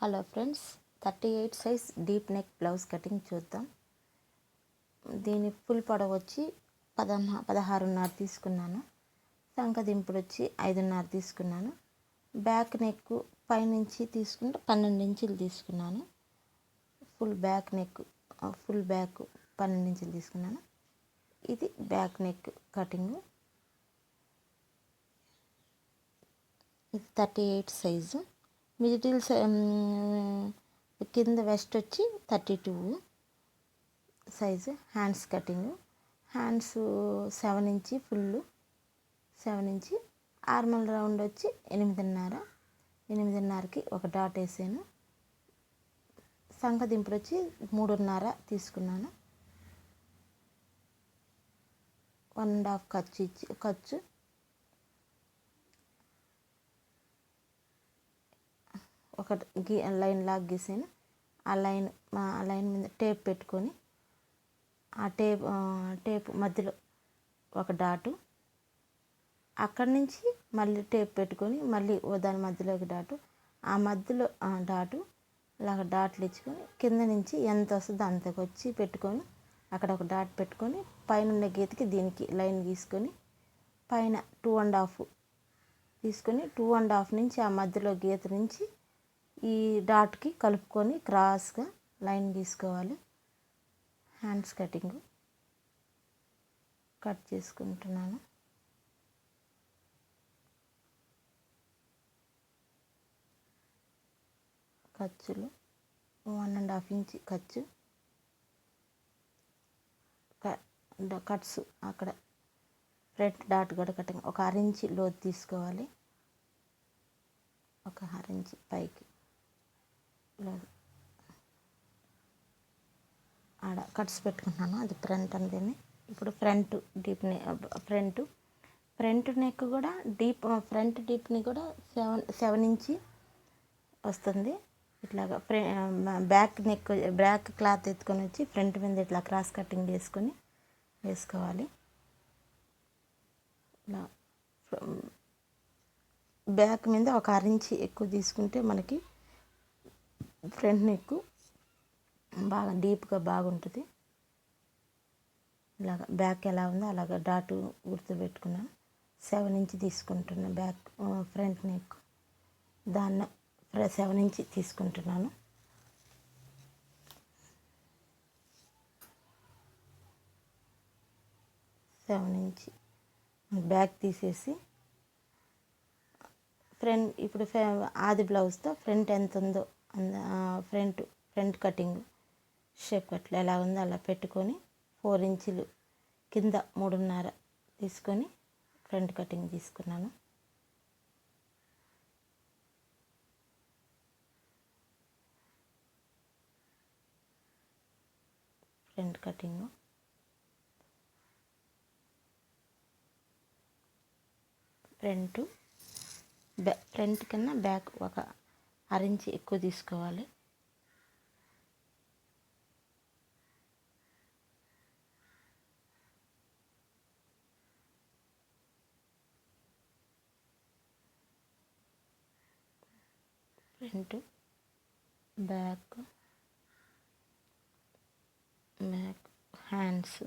Hello friends thirty eight size deep neck blouse cutting చూద్దాం. దీని full పొడవు వచ్చి పదహా పదహారున్నర తీసుకున్నాను. సంకదింపుడు వచ్చి ఐదున్నర తీసుకున్నాను. బ్యాక్ నెక్ పైనుంచి తీసుకుంటే పన్నెండు ఇంచులు తీసుకున్నాను. Full back neck full back పన్నెండు ఇంచులు తీసుకున్నాను. ఇది బ్యాక్ నెక్ కటింగ్. ఇది థర్టీ ఎయిట్ సైజు. మిడిల్ కింద వెస్ట్ వచ్చి thirty two. Size hands cutting. Hands seven inch full seven inch armhole round వచ్చి ఎనిమిదిన్నర. ఎనిమిదిన్నరకి ఒక డాట్ వేసాను. సంకదింపుడు వచ్చి మూడున్నర తీసుకున్నాను. వన్ అండ్ హాఫ్ ఖర్చు ఇచ్చి ఖర్చు ఒక గీ లైన్ లాగా గీసాను. ఆ లైన్ ఆ లైన్ మీద టేప్ పెట్టుకొని ఆ టేప్ టేప్ మధ్యలో ఒక డాటు. అక్కడి నుంచి మళ్ళీ టేప్ పెట్టుకొని మళ్ళీ దాని మధ్యలో ఒక డాటు. ఆ మధ్యలో డాటు ఇలాగ డాట్లు ఇచ్చుకొని కింద నుంచి ఎంత వస్తుందో అంతకు వచ్చి పెట్టుకొని అక్కడ ఒక డాట్ పెట్టుకొని పైన ఉన్న గీతకి దీనికి లైన్ గీసుకొని పైన టూ అండ్ హాఫ్ తీసుకొని టూ అండ్ హాఫ్ నుంచి ఆ మధ్యలో గీత నుంచి ఈ డాట్కి కలుపుకొని క్రాస్గా లైన్ గీసుకోవాలి. హ్యాండ్స్ కటింగ్ కట్ చేసుకుంటున్నాను. ఖర్చులు వన్ అండ్ హాఫ్ ఇంచ్ ఖర్చు. కట్స్ అక్కడ ఫ్రంట్ డాట్ కూడా కటింగ్ ఒక అరించి లోతు తీసుకోవాలి. ఒక అరించి పైకి. కట్స్ పెట్టుకుంటున్నాను. అది ఫ్రంట్ అంతేనే ఇప్పుడు front deep neck front. Front neck కూడా డీప్ ఫ్రంట్ డీప్ని కూడా సెవెన్ సెవెన్ ఇంచి వస్తుంది. ఇట్లాగా ఫ్రే బ్యాక్ నెక్ బ్యాక్ క్లాత్ ఎత్తుకొని వచ్చి ఫ్రంట్ మీద ఇట్లా క్రాస్ కటింగ్ చేసుకొని వేసుకోవాలి. ఇలా బ్యాక్ మీద ఒక అరించి ఎక్కువ తీసుకుంటే మనకి ఫ్రంట్ నెక్ బాగా డీప్గా బాగుంటుంది. ఇలాగ బ్యాక్ ఎలా ఉందో అలాగ డాటు గుర్తు పెట్టుకున్నాను సెవెన్ ఇంచ్ తీసుకుంటున్నాను బ్యాక్ ఫ్రంట్ నెక్. దాన్ని సెవెన్ ఇంచ్ తీసుకుంటున్నాను. సెవెన్ ఇంచ్ బ్యాక్ తీసేసి ఫ్రంట్ ఇప్పుడు ఆది బ్లౌజ్తో ఫ్రంట్ ఎంత ఉందో ఫ్రంట్ ఫ్రంట్ కటింగ్ షేప్ కట్లు ఎలా ఉందో అలా పెట్టుకొని ఫోర్ ఇంచులు కింద మూడున్నర తీసుకొని ఫ్రంట్ కటింగ్ తీసుకున్నాను. Front cutting. ఫ్రంట్ బ్యా ఫ్రంట్ కన్నా బ్యాక్ ఒక అరించి ఎక్కువ తీసుకోవాలి. Front back back hands